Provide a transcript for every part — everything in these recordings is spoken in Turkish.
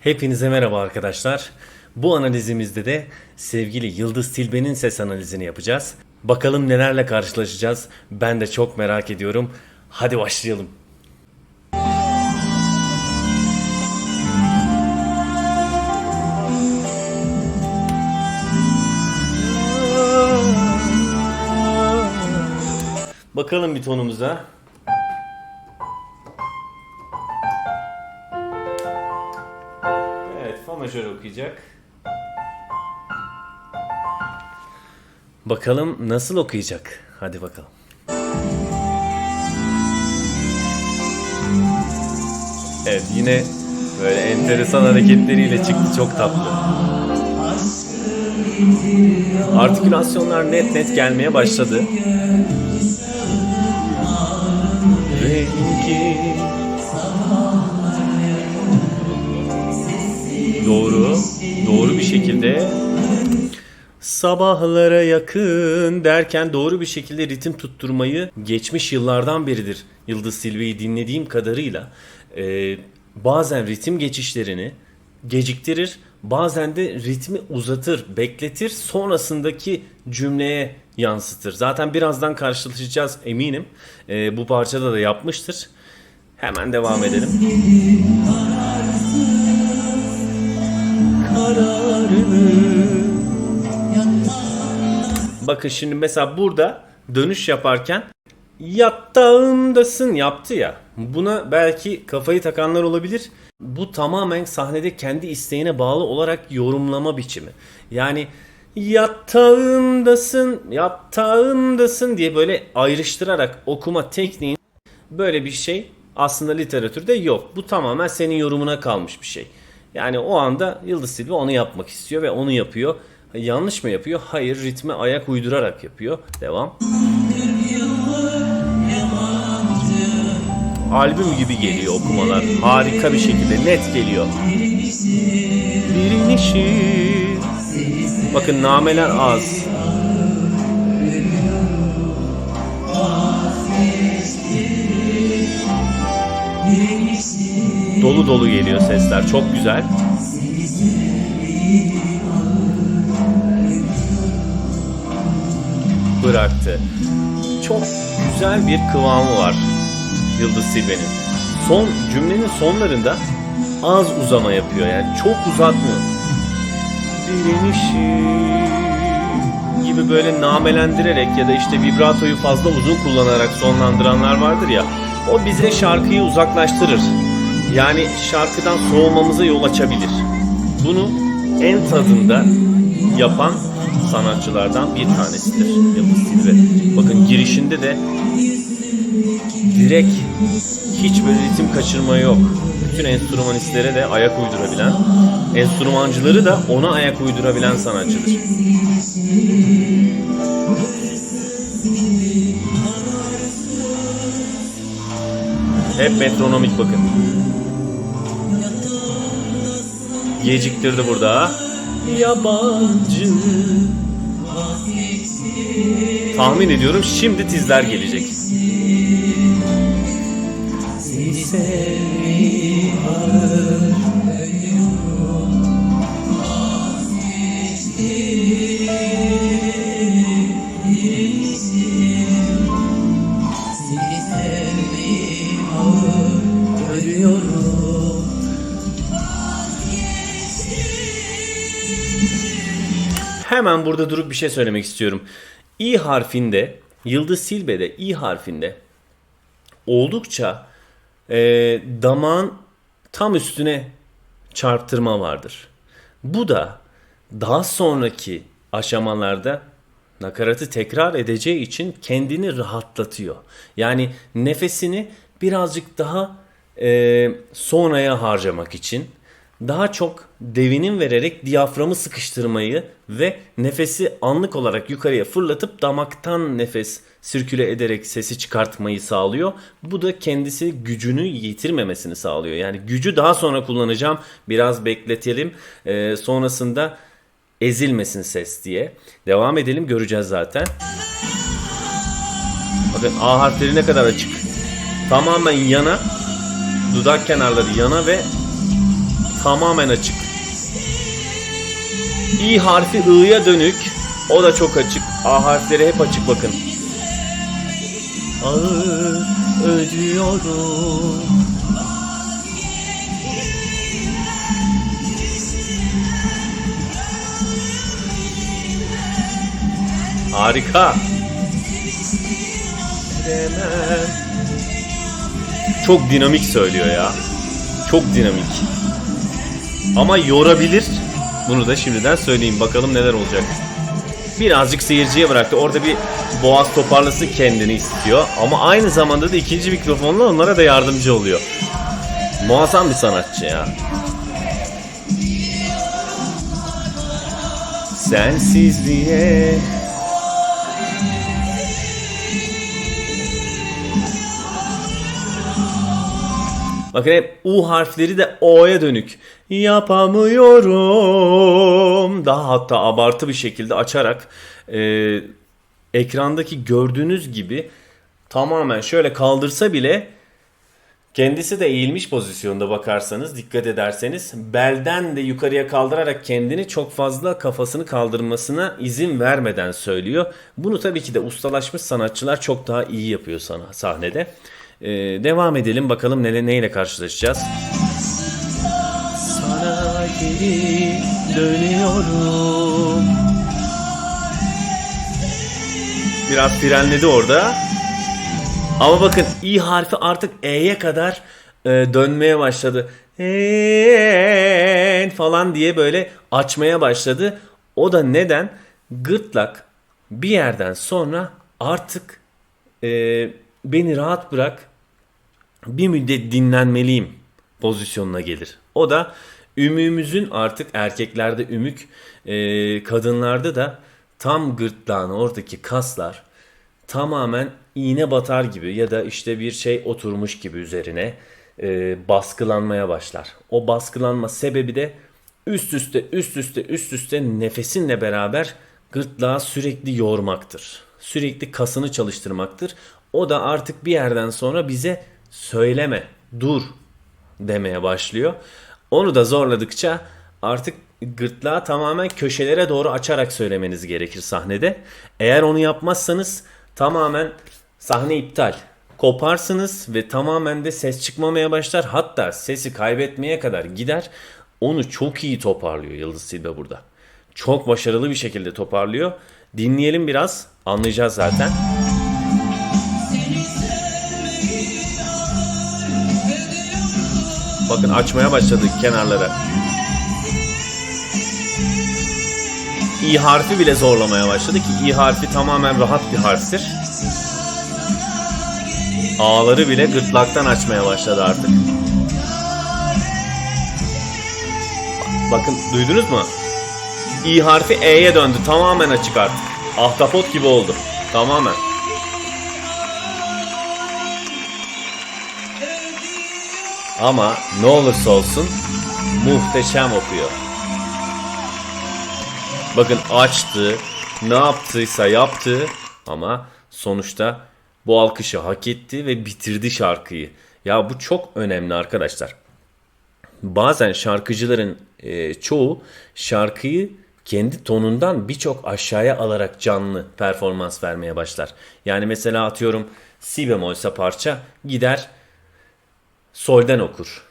Hepinize merhaba arkadaşlar. Bu analizimizde de sevgili Yıldız Tilbe'nin ses analizini yapacağız. Bakalım nelerle karşılaşacağız. Ben de çok merak ediyorum. Hadi başlayalım. Bakalım bir tonumuza. Fa majör okuyacak. Bakalım nasıl okuyacak? Hadi bakalım. Evet, yine böyle enteresan hareketleriyle çıktı. Çok tatlı. Artikülasyonlar net net gelmeye başladı. Rengi Doğru. Doğru bir şekilde sabahlara yakın derken doğru bir şekilde ritim tutturmayı geçmiş yıllardan beridir Yıldız Silve'yi dinlediğim kadarıyla e, bazen ritim geçişlerini geciktirir bazen de ritmi uzatır bekletir sonrasındaki cümleye yansıtır. Zaten birazdan karşılaşacağız eminim E, bu parçada da yapmıştır. Hemen devam edelim. Bakın şimdi mesela burada dönüş yaparken yattağımdasın yaptı ya. Buna belki kafayı takanlar olabilir. Bu tamamen sahnede kendi isteğine bağlı olarak yorumlama biçimi. Yani yattağımdasın, yattağımdasın diye böyle ayrıştırarak okuma tekniği böyle bir şey aslında literatürde yok. Bu tamamen senin yorumuna kalmış bir şey. Yani o anda Yıldız Tilbe onu yapmak istiyor ve onu yapıyor. Yanlış mı yapıyor? Hayır, ritme ayak uydurarak yapıyor. Devam. Albüm gibi geliyor okumalar. Harika bir şekilde net geliyor. Direnişi. Bakın nameler az. Dolu dolu geliyor sesler. Çok güzel. Bıraktı. Çok güzel bir kıvamı var Yıldız Silbe'nin. Son cümlenin sonlarında az uzama yapıyor. Yani çok uzatmıyor. Direnişi gibi böyle namelendirerek ya da işte vibratoyu fazla uzun kullanarak sonlandıranlar vardır ya. O bize şarkıyı uzaklaştırır. Yani şarkıdan soğumamıza yol açabilir. Bunu en tadında yapan sanatçılardan bir tanesidir Yıldız Tilbe. Bakın girişinde de direkt hiç böyle ritim kaçırma yok. Bütün enstrümanistlere de ayak uydurabilen, enstrümancıları da ona ayak uydurabilen sanatçıdır. Hep metronomik bakın. Geciktirdi burada. Yabancı. Tahmin ediyorum şimdi tizler gelecek. Hemen burada durup bir şey söylemek istiyorum. İ harfinde, Yıldız Silbe'de İ harfinde oldukça e, damağın tam üstüne çarptırma vardır. Bu da daha sonraki aşamalarda nakaratı tekrar edeceği için kendini rahatlatıyor. Yani nefesini birazcık daha e, sonraya harcamak için daha çok devinim vererek diyaframı sıkıştırmayı ve nefesi anlık olarak yukarıya fırlatıp damaktan nefes sirküle ederek sesi çıkartmayı sağlıyor. Bu da kendisi gücünü yitirmemesini sağlıyor. Yani gücü daha sonra kullanacağım. Biraz bekletelim. Ee, sonrasında ezilmesin ses diye. Devam edelim göreceğiz zaten. Bakın A harfleri ne kadar açık. Tamamen yana. Dudak kenarları yana ve tamamen açık. İ harfi I'ya dönük. O da çok açık. A harfleri hep açık bakın. Ağır ödüyorum. Harika. Çok dinamik söylüyor ya. Çok dinamik. Ama yorabilir. Bunu da şimdiden söyleyeyim. Bakalım neler olacak. Birazcık seyirciye bıraktı. Orada bir boğaz toparlasın kendini istiyor. Ama aynı zamanda da ikinci mikrofonla onlara da yardımcı oluyor. Muazzam bir sanatçı ya. Sensizliğe Bakın hep U harfleri de O'ya dönük. Yapamıyorum. Daha hatta abartı bir şekilde açarak e, ekrandaki gördüğünüz gibi tamamen şöyle kaldırsa bile kendisi de eğilmiş pozisyonda bakarsanız dikkat ederseniz belden de yukarıya kaldırarak kendini çok fazla kafasını kaldırmasına izin vermeden söylüyor. Bunu tabii ki de ustalaşmış sanatçılar çok daha iyi yapıyor sana sahnede. Ee, devam edelim bakalım neyle, neyle karşılaşacağız. Sana geri dönüyorum. Biraz frenledi orada. Ama bakın i harfi artık e'ye kadar e, dönmeye başladı. En falan diye böyle açmaya başladı. O da neden? Gırtlak bir yerden sonra artık e, beni rahat bırak bir müddet dinlenmeliyim pozisyonuna gelir. O da ümüğümüzün artık erkeklerde ümük, e, kadınlarda da tam gırtlağın oradaki kaslar tamamen iğne batar gibi ya da işte bir şey oturmuş gibi üzerine e, baskılanmaya başlar. O baskılanma sebebi de üst üste üst üste üst üste nefesinle beraber gırtlağı sürekli yormaktır. Sürekli kasını çalıştırmaktır. O da artık bir yerden sonra bize söyleme, dur demeye başlıyor. Onu da zorladıkça artık gırtlağı tamamen köşelere doğru açarak söylemeniz gerekir sahnede. Eğer onu yapmazsanız tamamen sahne iptal. Koparsınız ve tamamen de ses çıkmamaya başlar. Hatta sesi kaybetmeye kadar gider. Onu çok iyi toparlıyor Yıldız Silbe burada. Çok başarılı bir şekilde toparlıyor. Dinleyelim biraz. Anlayacağız zaten. Bakın açmaya başladık kenarlara. İ harfi bile zorlamaya başladı ki İ harfi tamamen rahat bir harftir. A'ları bile gırtlaktan açmaya başladı artık. Bakın duydunuz mu? İ harfi E'ye döndü. Tamamen açık artık. Ahtapot gibi oldu. Tamamen. Ama ne olursa olsun muhteşem okuyor. Bakın açtı, ne yaptıysa yaptı ama sonuçta bu alkışı hak etti ve bitirdi şarkıyı. Ya bu çok önemli arkadaşlar. Bazen şarkıcıların e, çoğu şarkıyı kendi tonundan birçok aşağıya alarak canlı performans vermeye başlar. Yani mesela atıyorum si bemolse parça gider solden okur.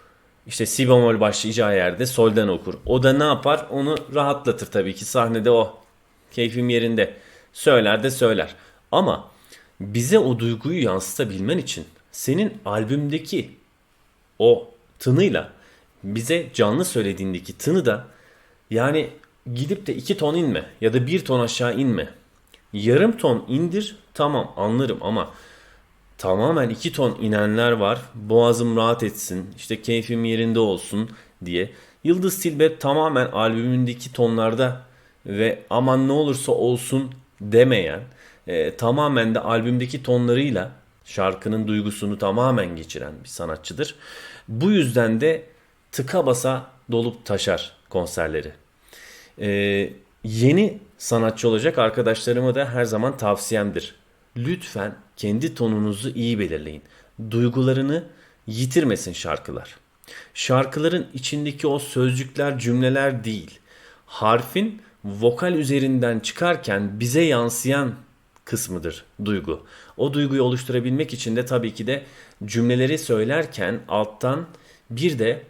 İşte si bemol başlayacağı yerde solden okur. O da ne yapar? Onu rahatlatır tabii ki sahnede o. Keyfim yerinde. Söyler de söyler. Ama bize o duyguyu yansıtabilmen için senin albümdeki o tınıyla bize canlı söylediğindeki tını da yani gidip de iki ton inme ya da bir ton aşağı inme. Yarım ton indir tamam anlarım ama tamamen 2 ton inenler var. Boğazım rahat etsin, işte keyfim yerinde olsun diye. Yıldız Tilbe tamamen albümündeki tonlarda ve aman ne olursa olsun demeyen, e, tamamen de albümdeki tonlarıyla şarkının duygusunu tamamen geçiren bir sanatçıdır. Bu yüzden de tıka basa dolup taşar konserleri. E, yeni sanatçı olacak arkadaşlarıma da her zaman tavsiyemdir. Lütfen kendi tonunuzu iyi belirleyin. Duygularını yitirmesin şarkılar. Şarkıların içindeki o sözcükler, cümleler değil. Harfin vokal üzerinden çıkarken bize yansıyan kısmıdır duygu. O duyguyu oluşturabilmek için de tabii ki de cümleleri söylerken alttan bir de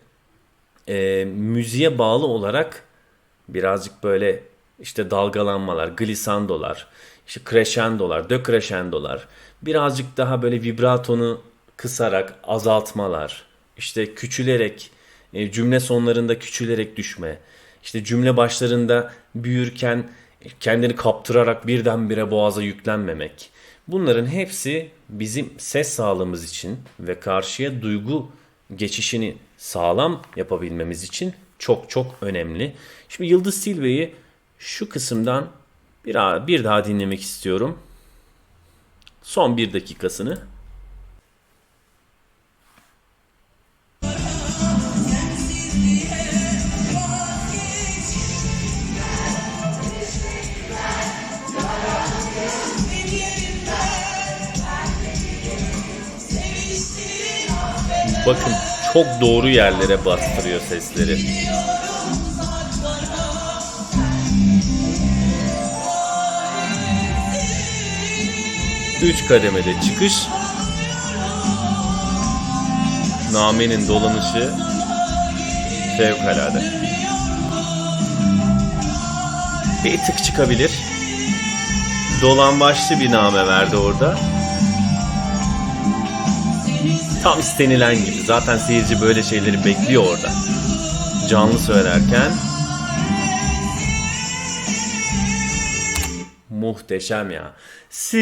e, müziğe bağlı olarak birazcık böyle işte dalgalanmalar, glissandolar, işte crescendolar, decrescendolar, birazcık daha böyle vibratonu kısarak azaltmalar, işte küçülerek, e, cümle sonlarında küçülerek düşme, işte cümle başlarında büyürken kendini kaptırarak birdenbire boğaza yüklenmemek. Bunların hepsi bizim ses sağlığımız için ve karşıya duygu geçişini sağlam yapabilmemiz için çok çok önemli. Şimdi Yıldız Silve'yi şu kısımdan bir, bir daha dinlemek istiyorum. Son bir dakikasını. Bakın çok doğru yerlere bastırıyor sesleri. Üç kademede çıkış. Namenin dolanışı fevkalade. Bir tık çıkabilir. Dolan başlı bir name verdi orada. Tam istenilen gibi. Zaten seyirci böyle şeyleri bekliyor orada. Canlı söylerken muhteşem ya. Si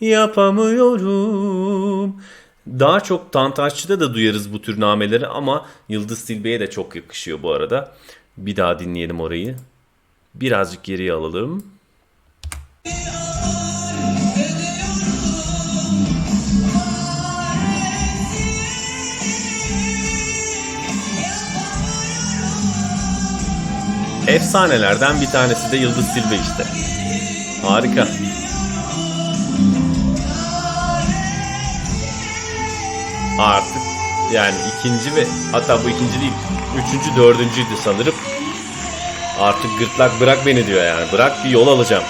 yapamıyorum. Daha çok Tantaşçı'da da duyarız bu tür nameleri ama Yıldız Tilbe'ye de çok yakışıyor bu arada. Bir daha dinleyelim orayı. Birazcık geriye alalım. Efsanelerden bir tanesi de Yıldız Silbe işte. Harika. Artık yani ikinci ve hatta bu ikinci değil üçüncü dördüncüydü sanırım. Artık gırtlak bırak beni diyor yani. Bırak bir yol alacağım.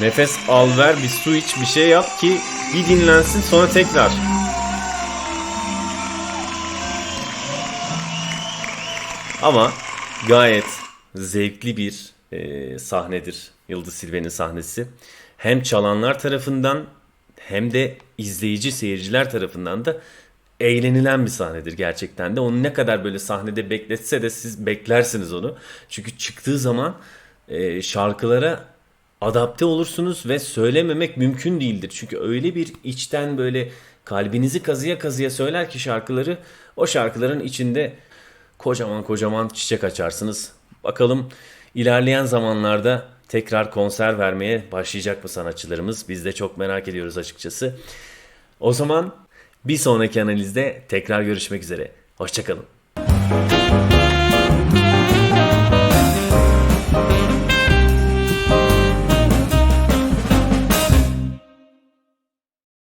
Nefes al ver bir su iç bir şey yap ki bir dinlensin sonra tekrar. Ama gayet zevkli bir e, sahnedir Yıldız Silve'nin sahnesi. Hem çalanlar tarafından hem de izleyici seyirciler tarafından da eğlenilen bir sahnedir gerçekten de. Onu ne kadar böyle sahnede bekletse de siz beklersiniz onu. Çünkü çıktığı zaman e, şarkılara adapte olursunuz ve söylememek mümkün değildir. Çünkü öyle bir içten böyle kalbinizi kazıya kazıya söyler ki şarkıları o şarkıların içinde kocaman kocaman çiçek açarsınız. Bakalım ilerleyen zamanlarda tekrar konser vermeye başlayacak mı sanatçılarımız? Biz de çok merak ediyoruz açıkçası. O zaman bir sonraki analizde tekrar görüşmek üzere. Hoşçakalın.